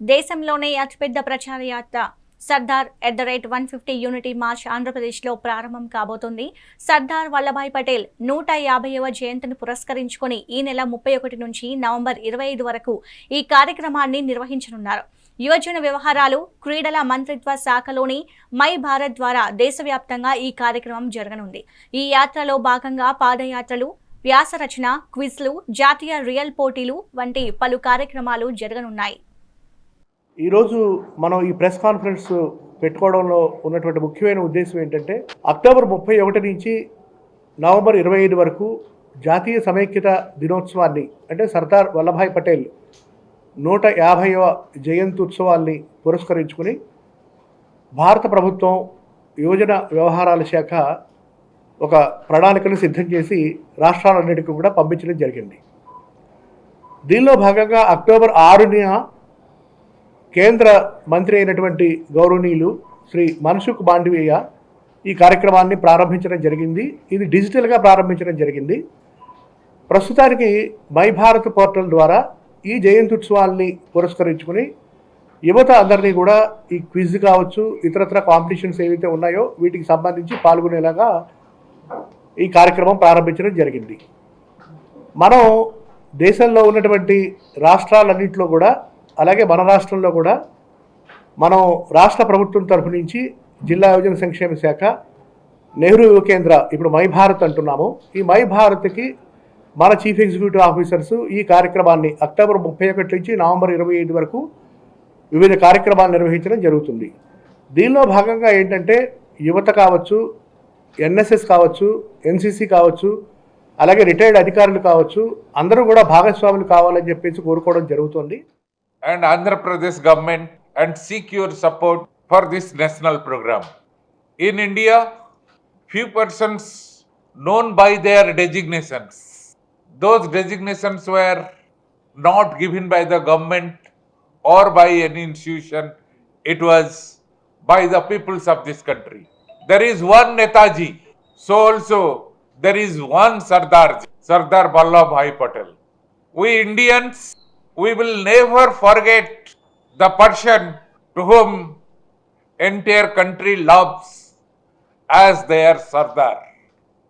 దేశంలోనే అతిపెద్ద ప్రచార యాత్ర Sardar at the rate one fifty unity march ఆంధ్రప్రదేశ్లో ప్రారంభం కాబోతుంది. సర్దార్ వల్లభాయ్ పటేల్ నూట యాభైవ జయంతిని పురస్కరించుకుని ఈ నెల ముప్పై ఒకటి నుంచి నవంబర్ ఇరవై ఐదు వరకు ఈ కార్యక్రమాన్ని నిర్వహించనున్నారు. యువజన వ్యవహారాలు క్రీడల మంత్రిత్వ శాఖలోని మై భారత్ ద్వారా దేశవ్యాప్తంగా ఈ కార్యక్రమం జరగనుంది. ఈ యాత్రలో భాగంగా పాదయాత్రలు వ్యాసరచన క్విజ్లు జాతీయ రియల్ పోటీలు వంటి పలు కార్యక్రమాలు జరగనున్నాయి. ఈరోజు మనం ఈ ప్రెస్ కాన్ఫరెన్స్ పెట్టుకోవడంలో ఉన్నటువంటి ముఖ్యమైన ఉద్దేశం ఏంటంటే అక్టోబర్ ముప్పై ఒకటి నుంచి నవంబర్ ఇరవై ఐదు వరకు జాతీయ సమైక్యత దినోత్సవాన్ని అంటే సర్దార్ వల్లభాయ్ పటేల్ నూట యాభైవ జయంతి ఉత్సవాల్ని పురస్కరించుకుని భారత ప్రభుత్వం యువజన వ్యవహారాల శాఖ ఒక ప్రణాళికను సిద్ధం చేసి రాష్ట్రాలన్నిటికీ కూడా పంపించడం జరిగింది. దీనిలో భాగంగా అక్టోబర్ ఆరున కేంద్ర మంత్రి అయినటువంటి గౌరవనీయులు శ్రీ మన్సుఖ్ మాండవీయ ఈ కార్యక్రమాన్ని ప్రారంభించడం జరిగింది. ఇది డిజిటల్గా ప్రారంభించడం జరిగింది. ప్రస్తుతానికి మై భారత్ పోర్టల్ ద్వారా ఈ జయంతి ఉత్సవాల్ని పురస్కరించుకుని యువత అందరినీ కూడా ఈ క్విజ్ కావచ్చు ఇతరత్ర కాంపిటీషన్స్ ఏవైతే ఉన్నాయో వీటికి సంబంధించి పాల్గొనేలాగా ఈ కార్యక్రమం ప్రారంభించడం జరిగింది. మనం దేశంలో ఉన్నటువంటి రాష్ట్రాలన్నింటిలో కూడా అలాగే మన రాష్ట్రంలో కూడా మనం రాష్ట్ర ప్రభుత్వం తరఫు నుంచి జిల్లా యువజన సంక్షేమ శాఖ నెహ్రూ యువ కేంద్ర ఇప్పుడు మై భారత్ అంటున్నాము. ఈ మై భారత్కి మన చీఫ్ ఎగ్జిక్యూటివ్ ఆఫీసర్స్ ఈ కార్యక్రమాన్ని అక్టోబర్ ముప్పై ఒకటి నుంచి నవంబర్ ఇరవై ఐదు వరకు వివిధ కార్యక్రమాలు నిర్వహించడం జరుగుతుంది. దీనిలో భాగంగా ఏంటంటే యువత కావచ్చు ఎన్ఎస్ఎస్ కావచ్చు ఎన్సీసీ కావచ్చు అలాగే రిటైర్డ్ అధికారులు కావచ్చు అందరూ కూడా భాగస్వాములు కావాలని చెప్పేసి కోరుకోవడం జరుగుతుంది. And Andhra Pradesh government and seek your support for this national program. In India, few persons known by their designations. Those designations were not given by the government or by any institution. It was by the peoples of this country. There is one Netaji, so also there is one Sardar, Sardar Vallabhbhai Patel. We Indians we will never forget the person to whom entire country loves as their Sardar.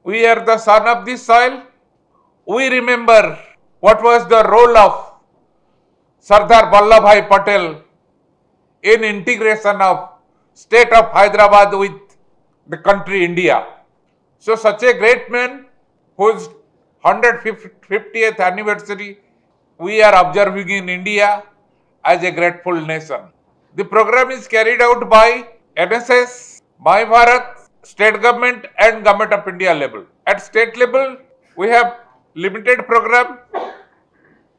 We are the son of this soil. We remember what was the role of Sardar Vallabhai Patel in integration of state of Hyderabad with the country India. So such a great man whose 150th anniversary we are observing in India as a grateful nation. The program is carried out by NSS, My Bharat, state government and government of India level. At state level, we have limited program.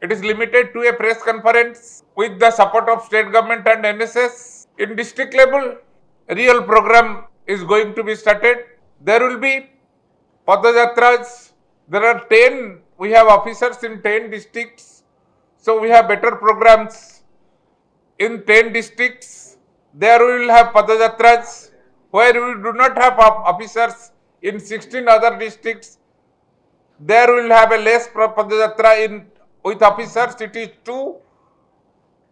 It is limited to a press conference with the support of state government and NSS. In district level, real program is going to be started. There will be Padayatras. There are 10, we have officers in 10 districts. So we have better programs in 10 districts. There we will have Padayatras where we do not have officers in 16 other districts. There we will have a less Padayatra in with officers it is 2.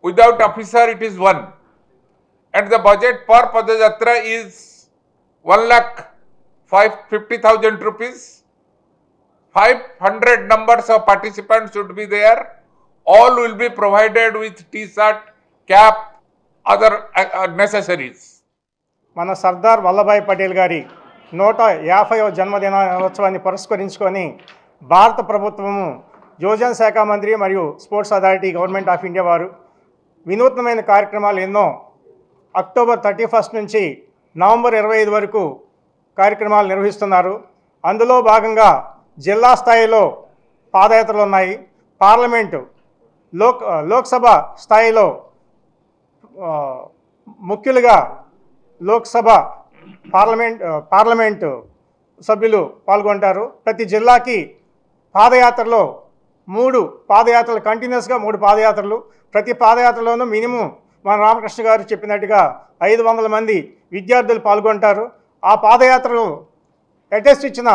Without officer it is 1. And the budget per Padayatra is 1 lakh 50,000 rupees. 500 numbers of participants should be there. All will be provided with T-shirt, cap, other uh, uh necessaries. మన సర్దార్ వల్లభాయ్ పటేల్ గారి నూట యాభైవ జన్మదినోత్సవాన్ని పురస్కరించుకొని భారత ప్రభుత్వము యువజన శాఖ మంత్రి మరియు sports authority government of India వారు వినూత్నమైన కార్యక్రమాలు ఎన్నో అక్టోబర్ థర్టీ ఫస్ట్ నుంచి నవంబర్ ఇరవై ఐదు వరకు కార్యక్రమాలు నిర్వహిస్తున్నారు అందులో భాగంగా జిల్లా స్థాయిలో పాదయాత్రలు ఉన్నాయి పార్లమెంటు లోక్ లోక్సభ స్థాయిలో ముఖ్యులుగా లోక్సభ పార్లమెంట్ పార్లమెంటు సభ్యులు పాల్గొంటారు. ప్రతి జిల్లాకి పాదయాత్రలో మూడు పాదయాత్రలు కంటిన్యూస్గా మూడు పాదయాత్రలు. ప్రతి పాదయాత్రలోనూ మినిమం మన రామకృష్ణ గారు చెప్పినట్టుగా ఐదు వందల మంది విద్యార్థులు పాల్గొంటారు. ఆ పాదయాత్రలు అటెస్ట్ ఇచ్చిన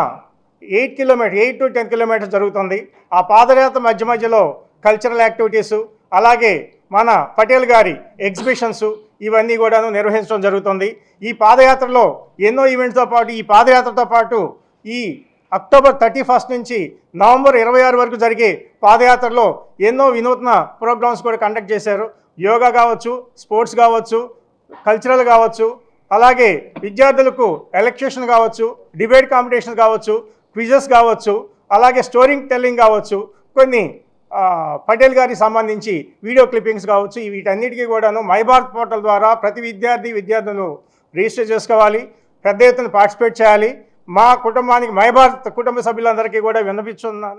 eight kilometre eight to ten kilometres జరుగుతుంది. ఆ పాదయాత్ర మధ్య మధ్యలో కల్చరల్ యాక్టివిటీసు అలాగే మన పటేల్ గారి ఎగ్జిబిషన్స్ ఇవన్నీ కూడాను నిర్వహించడం జరుగుతుంది. ఈ పాదయాత్రలో ఎన్నో ఈవెంట్స్తో పాటు ఈ పాదయాత్రతో పాటు ఈ అక్టోబర్ థర్టీ ఫస్ట్ నుంచి నవంబర్ ఇరవై ఆరు వరకు జరిగే పాదయాత్రలో ఎన్నో వినూత్న ప్రోగ్రామ్స్ కూడా కండక్ట్ చేశారు. యోగా కావచ్చు స్పోర్ట్స్ కావచ్చు కల్చరల్ కావచ్చు అలాగే విద్యార్థులకు ఎలక్ట్రిషన్ కావచ్చు డిబేట్ కాంపిటీషన్ కావచ్చు క్విజెస్ కావచ్చు అలాగే స్టోరింగ్ టెల్లింగ్ కావచ్చు కొన్ని పటేల్ గారికి సంబంధించి వీడియో క్లిప్పింగ్స్ కావచ్చు వీటన్నిటికీ కూడాను మైభారత్ పోర్టల్ ద్వారా ప్రతి విద్యార్థి విద్యార్థులను రిజిస్టర్ చేసుకోవాలి పెద్ద ఎత్తున పార్టిసిపేట్ చేయాలి. మా కుటుంబానికి మైభారత్ కుటుంబ సభ్యులందరికీ కూడా విన్నపించున్నాను